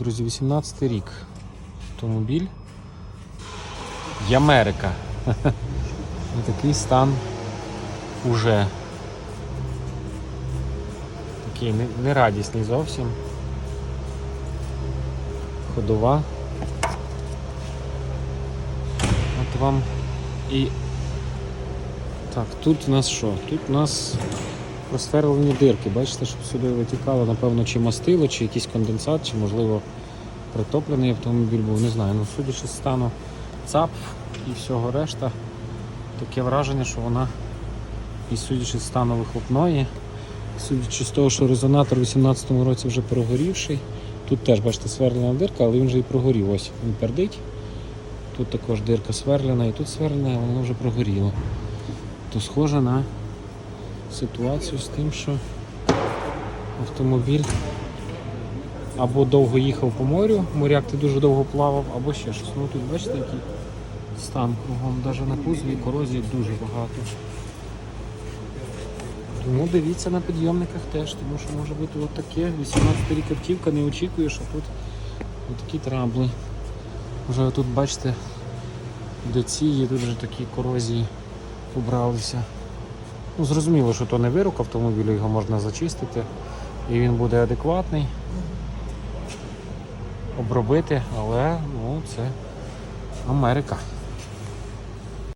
друзі, 18 рік. Автомобіль. Ямерика. І такий стан уже. Такий не- нерадісний зовсім. Ходова. От вам і. Так, тут у нас що? Тут у нас просверлені дирки. Бачите, щоб сюди витікало, напевно, чи мастило, чи якийсь конденсат, чи, можливо, притоплений автомобіль був, не знаю. Ну, судячи з стану ЦАП і всього решта, таке враження, що вона, і судячи з стану вихлопної, судячи з того, що резонатор у 2018 році вже прогорівший. Тут теж, бачите, сверлена дирка, але він вже і прогорів. Ось він пердить. Тут також дирка сверлена, і тут сверлена, воно вже прогоріло. То схоже на ситуацію з тим, що автомобіль або довго їхав по морю, моряк ти дуже довго плавав, або ще щось. Ну тут бачите, який стан кругом, навіть на кузові корозії дуже багато. Тому дивіться на підйомниках теж, тому що може бути от таке. 18 рік автівка, не очікуєш, а тут такі трамбли. Вже тут бачите, до цієї тут вже такі корозії побралися. Ну, зрозуміло, що то не вирок автомобілю, його можна зачистити і він буде адекватний. Обробити, але ну, це Америка.